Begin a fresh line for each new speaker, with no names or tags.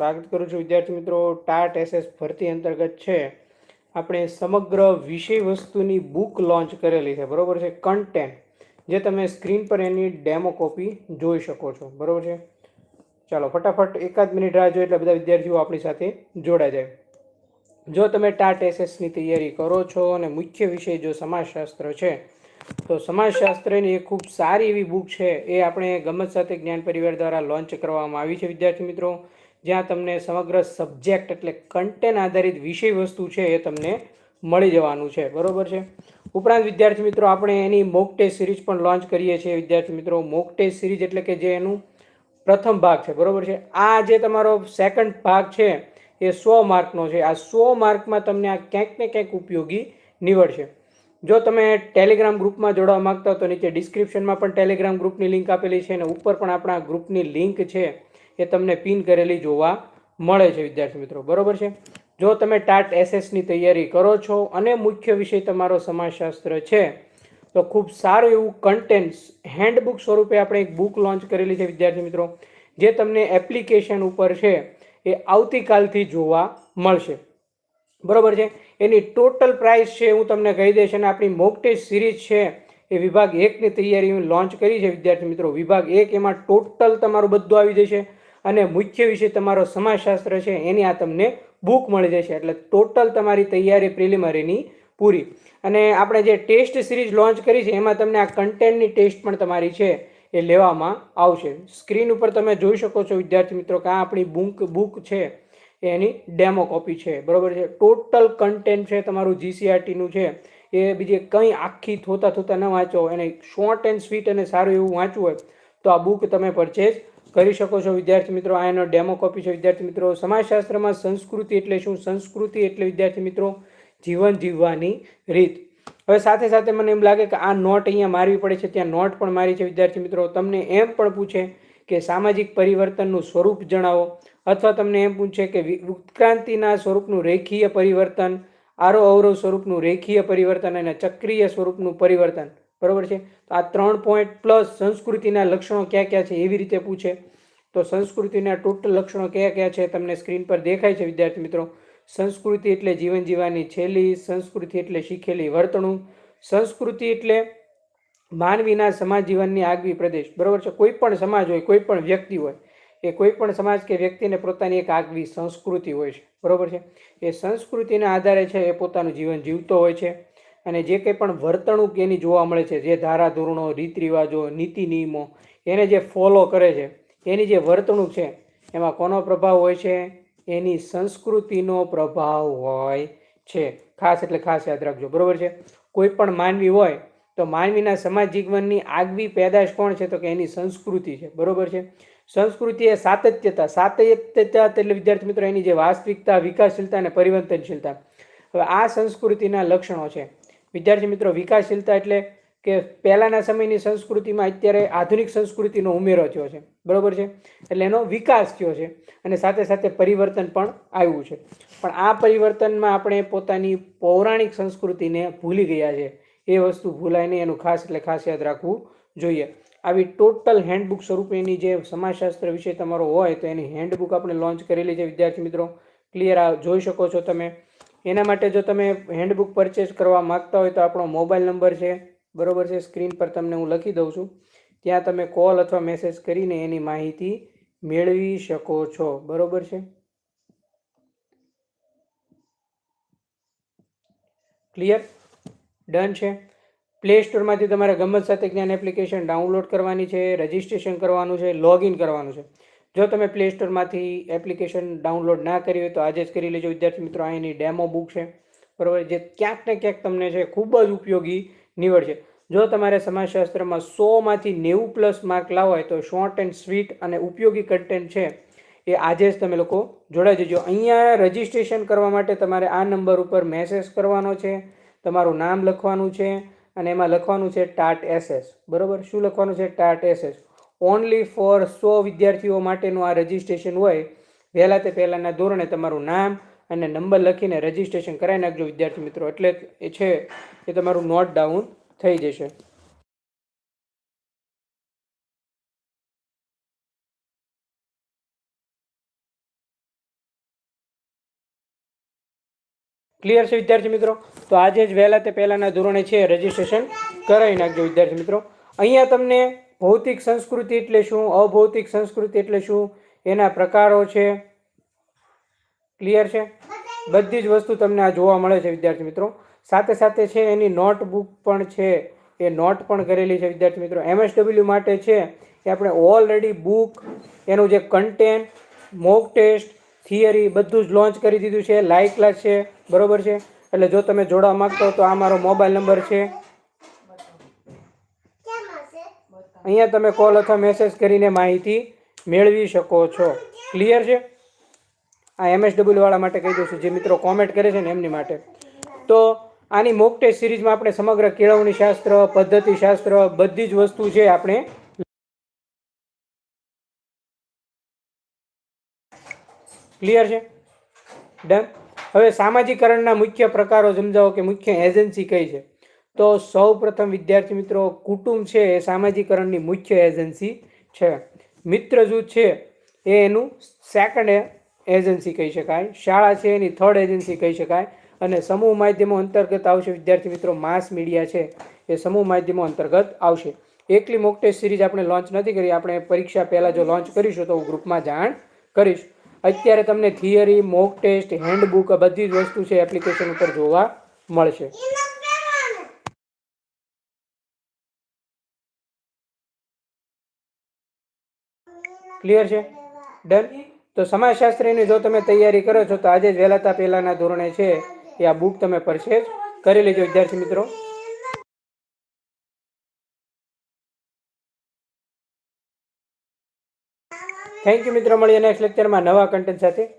સ્વાગત કરું છું વિદ્યાર્થી મિત્રો. ટાટ એસએસ ભરતી અંતર્ગત છે. આપણે સમગ્ર વિષય વસ્તુની બુક લોન્ચ કરેલી છે. બરાબર છે? કન્ટેન્ટ જે તમે સ્ક્રીન પર એની ડેમો કોપી જોઈ શકો છો. બરાબર છે? ચાલો, ફટાફટ એકાદ મિનિટ રાહ જોઈએ એટલે બધા વિદ્યાર્થીઓ આપણી સાથે જોડાઈ જાય. જો તમે ટાટ એસએસની તૈયારી કરો છો અને મુખ્ય વિષય જો સમાજશાસ્ત્ર છે, તો સમાજશાસ્ત્રની એક ખૂબ સારી એવી બુક છે. એ આપણે ગમત સાથે જ્ઞાન પરિવાર દ્વારા લોન્ચ કરવામાં આવી છે વિદ્યાર્થી મિત્રો. જ્યાં તમને સમગ્ર સબ્જેક્ટ એટલે કન્ટેન્ટ આધારિત વિષય વસ્તુ છે એ તમને મળી જવાનું છે. બરોબર છે? ઉપરાંત વિદ્યાર્થી મિત્રો, આપણે એની મોક ટેસ્ટ સિરીઝ પણ લોન્ચ કરીએ છીએ. વિદ્યાર્થી મિત્રો મોક ટેસ્ટ સિરીઝ એટલે કે જે એનું પ્રથમ ભાગ છે. બરોબર છે? આ જે તમારો સેકન્ડ ભાગ છે, એ સો માર્કનો છે. આ સો માર્કમાં તમને આ ક્યાંક ને ક્યાંક ઉપયોગી નીવડશે. જો તમે ટેલિગ્રામ ગ્રુપમાં જોડાવા માંગતા હો તો નીચે ડિસ્ક્રિપ્શનમાં પણ ટેલિગ્રામ ગ્રુપની લિંક આપેલી છે અને ઉપર પણ આપણા ગ્રુપની લિંક છે. એ તમને પિન કરેલી જોવા મળે છે, વિદ્યાર્થી મિત્રો. બરોબર છે? જો તમે ટાટ એસએસની તૈયારી કરો છો અને મુખ્ય વિષય તમારો સમાજશાસ્ત્ર છે, તો ખૂબ સારું એવું કન્ટેન્ટ્સ હેન્ડબુક સ્વરૂપે આપણે એક બુક લોન્ચ કરેલી છે, વિદ્યાર્થી મિત્રો, જે તમને એપ્લિકેશન ઉપર છે, એ આવતીકાલથી જોવા મળશે. બરોબર છે? એની ટોટલ પ્રાઇસ છે, હું તમને કહી દઈશ, અને આપણી મોક ટેસ્ટ સિરીઝ છે, એ વિભાગ એકની તૈયારી લોન્ચ કરી છે, વિદ્યાર્થી મિત્રો. વિભાગ એક, એમાં ટોટલ તમારું બધું આવી જશે. અને મુખ્ય વિષય તમારો સમાજશાસ્ત્ર છે, એની આ તમને બુક મળી જશે. એટલે ટોટલ તમારી તૈયારી પ્રિલિમરીની પૂરી. અને આપણે જે ટેસ્ટ સિરીઝ લોન્ચ કરી છે, એમાં તમને આ કન્ટેન્ટની ટેસ્ટ પણ તમારી છે, એ લેવામાં આવશે. સ્ક્રીન ઉપર તમે જોઈ શકો છો, વિદ્યાર્થી મિત્રો, કે આ આપણી બુક બુક છે, એની ડેમો કોપી છે. બરોબર છે? ટોટલ કન્ટેન્ટ છે તમારું જીસીઆરટીનું છે. એ બીજે કંઈ આખી થોતા થોતા ન વાંચો. એને શોર્ટ એન્ડ સ્વીટ અને સારું એવું વાંચવું હોય, તો આ બુક તમે પરચેઝ કરી શકો છો વિદ્યાર્થી મિત્રો. આ એનો ડેમો કોપી છે. વિદ્યાર્થી મિત્રો, સમાજશાસ્ત્રમાં સંસ્કૃતિ એટલે શું? સંસ્કૃતિ એટલે વિદ્યાર્થી મિત્રો, જીવન જીવવાની રીત. હવે સાથે સાથે મને એમ લાગે કે આ નોટ અહીંયા મારવી પડે છે. ત્યાં નોટ પણ મારી છે વિદ્યાર્થી મિત્રો. તમને એમ પણ પૂછે કે સામાજિક પરિવર્તનનું સ્વરૂપ જણાવો. અથવા તમને એમ પૂછે કે ઉત્ક્રાંતિના સ્વરૂપનું રેખીય પરિવર્તન આરો અવરોહ સ્વરૂપનું રેખીય પરિવર્તન અને ચક્રીય સ્વરૂપનું પરિવર્તન. બરોબર છે? તો આ ત્રણ પોઈન્ટ પ્લસ સંસ્કૃતિના લક્ષણો ક્યાં ક્યાં છે એવી રીતે પૂછે. તો સંસ્કૃતિના ટોટલ લક્ષણો કયા કયા છે તમને સ્ક્રીન પર દેખાય છે વિદ્યાર્થી મિત્રો? સંસ્કૃતિ એટલે જીવન જીવવાની છેલ્લી, સંસ્કૃતિ એટલે શીખેલી વર્તણૂક, સંસ્કૃતિ એટલે માનવીના સમાજ જીવનની આગવી પ્રદેશ. બરાબર છે? કોઈ પણ સમાજ હોય, કોઈ પણ વ્યક્તિ હોય, એ કોઈ પણ સમાજ કે વ્યક્તિને પોતાની એક આગવી સંસ્કૃતિ હોય છે. બરાબર છે? એ સંસ્કૃતિના આધારે છે એ પોતાનું જીવન જીવતો હોય છે. અને જે કંઈ પણ વર્તણૂક એની જોવા મળે છે, જે ધારાધોરણો રીત રિવાજો નીતિ નિયમો એને જે ફોલો કરે છે, એની જે વર્તણૂક છે, એમાં કોનો પ્રભાવ હોય છે? એની સંસ્કૃતિનો પ્રભાવ હોય છે. ખાસ એટલે ખાસ યાદ રાખજો, બરાબર છે? કોઈ પણ માનવી હોય, તો માનવીના સમાજ જીવનની આગવી પેદાશ કોણ છે? તો કે એની સંસ્કૃતિ છે, બરોબર છે? સંસ્કૃતિ એ સાતત્યતા સાતત્યતા એટલે વિદ્યાર્થી મિત્રો એની જે વાસ્તવિકતા, વિકાસશીલતા અને પરિવર્તનશીલતા. હવે આ સંસ્કૃતિના લક્ષણો છે. વિદ્યાર્થી મિત્રો, વિકાસશીલતા એટલે કે પહેલાંના સમયની સંસ્કૃતિમાં અત્યારે આધુનિક સંસ્કૃતિનો ઉમેરો થયો છે. બરાબર છે? એટલે એનો વિકાસ થયો છે અને સાથે સાથે પરિવર્તન પણ આવ્યું છે. પણ આ પરિવર્તનમાં આપણે પોતાની પૌરાણિક સંસ્કૃતિને ભૂલી ગયા છે. એ વસ્તુ ભૂલાય નહીં એનું ખાસ એટલે ખાસ યાદ રાખવું જોઈએ. આવી ટોટલ હેન્ડબુક સ્વરૂપેની જે સમાજશાસ્ત્ર વિશે તમારો હોય તો એની હેન્ડબુક આપણે લોન્ચ કરેલી છે. વિદ્યાર્થી મિત્રો, ક્લિયર આ જોઈ શકો છો તમે. એના માટે જો તમે હેન્ડબુક પરચેસ કરવા માગતા હોય તો આપણો મોબાઈલ નંબર છે, બરોબર છે સ્ક્રીન પર તમને હું લખી દઉં છું. ત્યાં તમે કોલ અથવા મેસેજ કરીને એની માહિતી મેળવી શકો છો, બરોબર છે? ક્લિયર ડન છે? પ્લે સ્ટોરમાંથી તમારે ગમત સાથે જ્ઞાન એપ્લિકેશન ડાઉનલોડ કરવાની છે રજિસ્ટ્રેશન કરવાનું છે લોગિન કરવાનું છે. જો તમે પ્લે સ્ટોરમાંથી એપ્લિકેશન ડાઉનલોડ ના કરી હોય તો આજે જ કરી લેજો. વિદ્યાર્થી મિત્રો આ એની ડેમો બુક છે. બરાબર? જે ક્યાંક ને ક્યાંક તમને છે, ખૂબ જ ઉપયોગી નીવડશે. જો તમારે સમાજશાસ્ત્રમાં સોમાંથી નેવું પ્લસ માર્ક લાવવા હોય તો શોર્ટ એન્ડ સ્વીટ અને ઉપયોગી કન્ટેન્ટ છે એ આજે જ તમે લોકો જોડાઈ જજો. અહીંયા રજિસ્ટ્રેશન કરવા માટે તમારે આ નંબર ઉપર મેસેજ કરવાનો છે, તમારું નામ લખવાનું છે અને એમાં લખવાનું છે ટાટ એસએસ બરાબર? શું લખવાનું છે? ટાટ એસએસ ઓનલી ફોર સો વિદ્યાર્થીઓ માટેનું આ રજિસ્ટ્રેશન હોય, વહેલા તે પહેલાંના ધોરણે તમારું નામ અને નંબર લખીને રજિસ્ટ્રેશન કરાવી નાખજો વિદ્યાર્થી મિત્રો. એટલે એ છે એ તમારું નોટ ડાઉન થઈ જશે. ક્લિયર છે વિદ્યાર્થી મિત્રો? તો આજે જ વહેલા તે પહેલાંના ધોરણે છે રજિસ્ટ્રેશન કરાવી નાખજો વિદ્યાર્થી મિત્રો. અહીંયા તમને ભૌતિક સંસ્કૃતિ એટલે શું? અભૌતિક સંસ્કૃતિ એટલે શું? એના પ્રકારો છે. ક્લિયર છે? બધી જ વસ્તુ તમને આ જોવા મળે છે, વિદ્યાર્થી મિત્રો. સાથે સાથે છે એની નોટબુક પણ છે. એ નોટ પણ કરેલી છે, વિદ્યાર્થી મિત્રો. એમએસડબલ્યુ માટે છે એ આપણે ઓલરેડી બુક એનું જે કન્ટેન્ટ મોક ટેસ્ટ થિયરી બધું જ લોન્ચ કરી દીધું છે. લાઈવ ક્લાસ છે. બરોબર છે? એટલે જો તમે જોડવા માગતો તો આ મારો મોબાઈલ નંબર છે. અહીંયા તમે કોલ અથવા મેસેજ કરીને માહિતી મેળવી શકો છો. ક્લિયર છે? આ એમએસડબલ્યુવાળા માટે કહી દઉં છું, જે મિત્રો કોમેન્ટ કરે છે ને એમની માટે. તો આની મોક ટેસ્ટ સિરીઝમાં આપણે સમગ્ર કેળવણી શાસ્ત્ર, પદ્ધતિ શાસ્ત્ર બધી જ વસ્તુ છે આપણે ક્લિયર છે? ડન હવે સામાજિકરણના મુખ્ય પ્રકારો સમજાવો કે મુખ્ય એજન્સી કઈ છે? તો સૌ પ્રથમ વિદ્યાર્થી મિત્રો, કુટુંબ છે એ સામાજિકરણની મુખ્ય એજન્સી છે. મિત્ર જૂથ છે એ એનું સેકન્ડ એજન્સી કહી શકાય. શાળા છે એની થર્ડ એજન્સી કહી શકાય. અને સમૂહ માધ્યમો અંતર્ગત આવશે. વિદ્યાર્થી મિત્રો, માસ મીડિયા છે એ સમૂહ માધ્યમો અંતર્ગત આવશે. એકલી મોક ટેસ્ટ સિરીઝ આપણે લોન્ચ નથી કરી. આપણે પરીક્ષા પહેલાં જો લોન્ચ કરીશું તો હું ગ્રુપમાં જાણ કરીશ. અત્યારે તમને થિયરી મોક ટેસ્ટ હેન્ડબુક બધી જ વસ્તુ છે એપ્લિકેશન ઉપર જોવા મળશે. ક્લિયર છે? ડન તો સમાજશાસ્ત્રીની જો તમે તૈયારી કરો છો, તો આજે વહેલાતા પહેલાંના ધોરણે છે એ આ બુક તમે પરચેજ કરી લેજો, વિદ્યાર્થી મિત્રો. થેન્ક યુ મિત્રો. મળીએ નેક્સ્ટ લેક્ચરમાં નવા કન્ટેન્ટ સાથે.